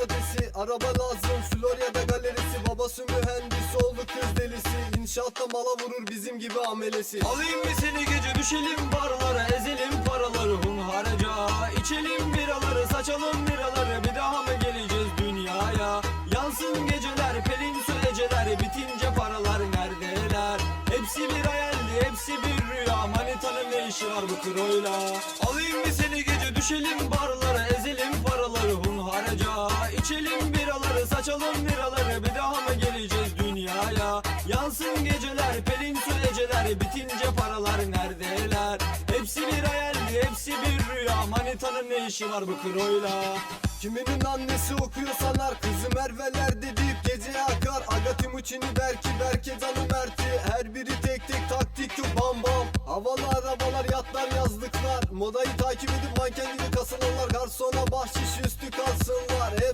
patatesi Araba lazım Florya'da galerisi Babası mühendis oldu kız delisi. İnşaatta mala vurur bizim gibi amelesi. Alayım mı seni gece düşelim barlara Ezelim paraları hunharca. İçelim biraları saçalım biraları Bir daha mı geleceğiz dünyaya? Yansın geceler pelin su eceler Bitince paralar neredeler? Hepsi bir hayaldi hepsi bir rüya Manitanın ne işi var bu kroyla Alayım mı seni gece düşelim barlara Ezelim paraları hunharca İçelim biraları saçalım biraları Bir daha mı geleceğiz dünyaya? Yansın geceler pelin su eceler Bitince paralar neredeler? Hepsi bir hayaldi hepsi bir rüya. Manitanın ne işi var bu kroyla Kiminin annesi okuyor sanar. Kızı Merve'ler deyip gece akar. Aga Timuçin'i Berki Berke canı Mert'i. Her biri tek tek taktik yok bam bam. Havalı arabalar yatlar yazlıklar. Modayı takip edip manken gibi kasılanlar. Garsona Hep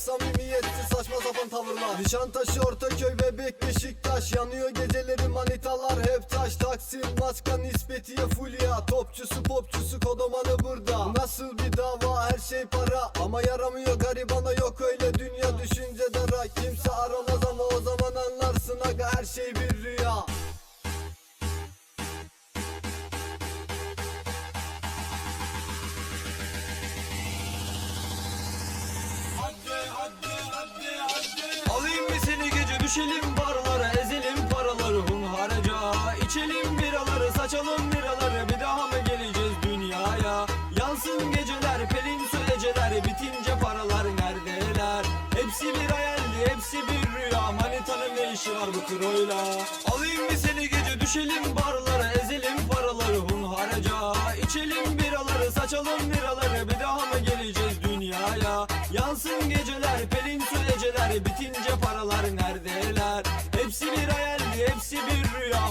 samimiyetsiz saçma sapan tavırlar. Nişantaşı Ortaköy Bebek Beşiktaş Yanıyor geceleri manitalar. Hep taş Taksim maska nispetiye fulya. Topçusu popçusu kodomanı burada. Nasıl bir dava? Her şey para. Ama yaramıyor garibana yok öyle. Dünya Düşünce dara. Kimse aramaz ama o zaman anlarsın aga her şey bir rüya düşelim barlara Ezelim paraları hunharca. İçelim biraları saçalım biraları Bir daha mı geleceğiz dünyaya? Yansın geceler pelin su eceler Bitince paralar neredeler? Hepsi bir hayaldi hepsi bir rüya Manitanın ne işi var bu kroyla Alayım mı seni gece düşelim barlara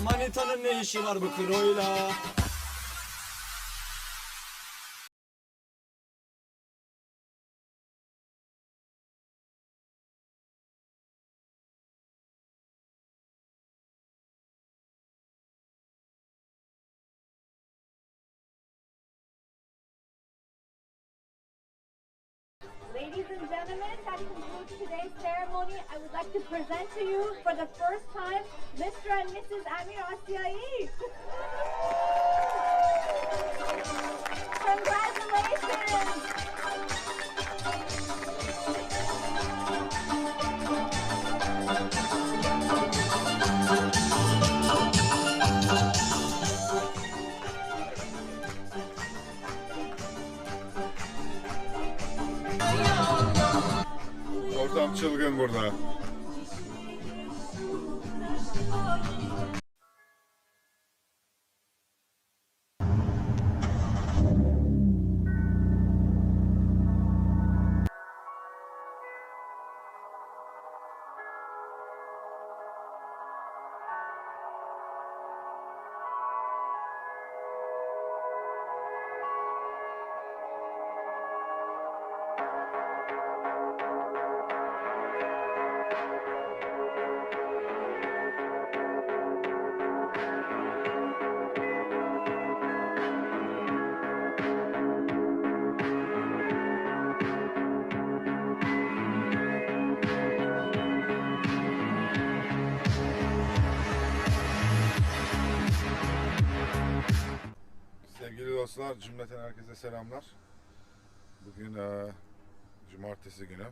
Manitanın ne işi var bu kroyla Ladies and gentlemen, that concludes today's ceremony. I would like to present to you for the first time Mr. and Mrs. Amir Asyai. çılgın burada. Dostlar, cümleten herkese selamlar. Bugün eee, cumartesi günü.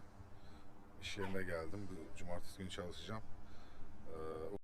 İş yerine geldim. Bu cumartesi günü çalışacağım. Eee,